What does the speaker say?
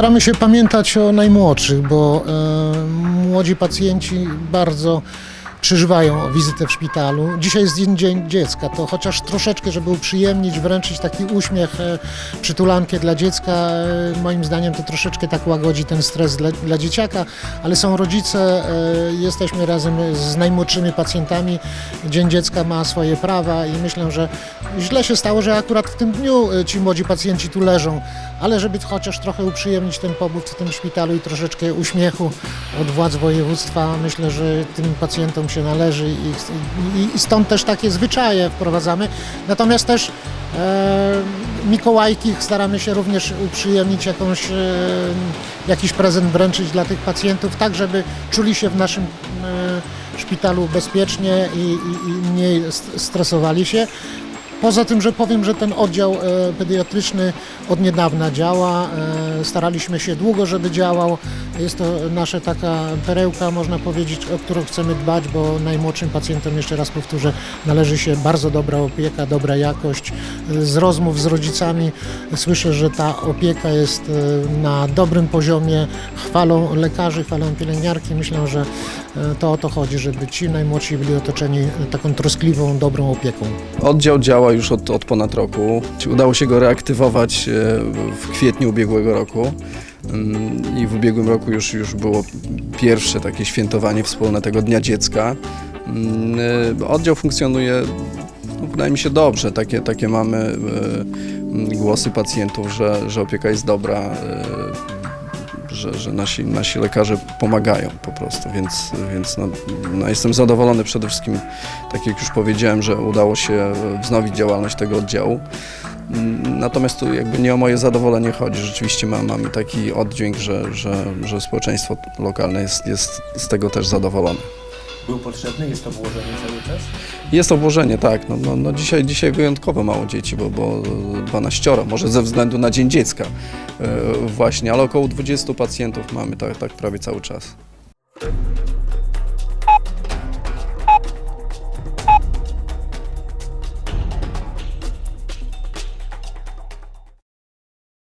Staramy się pamiętać o najmłodszych, bo e, młodzi pacjenci bardzo przeżywają wizytę w szpitalu. Dzisiaj jest Dzień, Dziecka, to chociaż troszeczkę, żeby uprzyjemnić, wręczyć taki uśmiech, e, przytulankę dla dziecka, e, moim zdaniem to troszeczkę tak łagodzi ten stres dla, dla dzieciaka, ale są rodzice, e, jesteśmy razem z najmłodszymi pacjentami. Dzień Dziecka ma swoje prawa i myślę, że źle się stało, że akurat w tym dniu e, ci młodzi pacjenci tu leżą, ale żeby chociaż trochę uprzyjemnić ten pobyt w tym szpitalu i troszeczkę uśmiechu od władz województwa, myślę, że tym pacjentom się należy i, i, stąd też takie zwyczaje wprowadzamy. Natomiast też e, Mikołajki staramy się również uprzyjemnić jakąś, e, jakiś prezent wręczyć dla tych pacjentów, tak żeby czuli się w naszym e, szpitalu bezpiecznie i, i, i mniej st- stresowali się. Poza tym, że powiem, że ten oddział e, pediatryczny od niedawna działa. E, staraliśmy się długo, żeby działał. Jest to nasza taka perełka, można powiedzieć, o którą chcemy dbać, bo najmłodszym pacjentom, jeszcze raz powtórzę, należy się bardzo dobra opieka, dobra jakość. Z rozmów z rodzicami słyszę, że ta opieka jest e, na dobrym poziomie. Chwalą lekarzy, chwalą pielęgniarki. Myślę, że to o to chodzi, żeby ci najmłodsi byli otoczeni taką troskliwą, dobrą opieką. Oddział działa już od, od ponad roku. Udało się go reaktywować e, w kwietniu ubiegłego roku. Mm, I w ubiegłym roku już, już było pierwsze takie świętowanie wspólne tego Dnia Dziecka. Mm, e, Oddział funkcjonuje, no, wydaje mi się, dobrze. Takie, takie mamy e, głosy pacjentów, że, że opieka jest dobra, że, że nasi, nasi lekarze pomagają po prostu, więc, więc no, no jestem zadowolony przede wszystkim, tak jak już powiedziałem, że udało się wznowić działalność tego oddziału. Natomiast tu jakby nie o moje zadowolenie chodzi. Rzeczywiście ma, mamy taki oddźwięk, że, że, że społeczeństwo lokalne jest, jest z tego też zadowolone. Był potrzebny? Jest to włożenie cały czas? Jest obłożenie, tak. No, no, no dzisiaj, dzisiaj wyjątkowo mało dzieci, bo, bo 12, może ze względu na Dzień Dziecka e, właśnie, ale około 20 pacjentów mamy tak, tak prawie cały czas.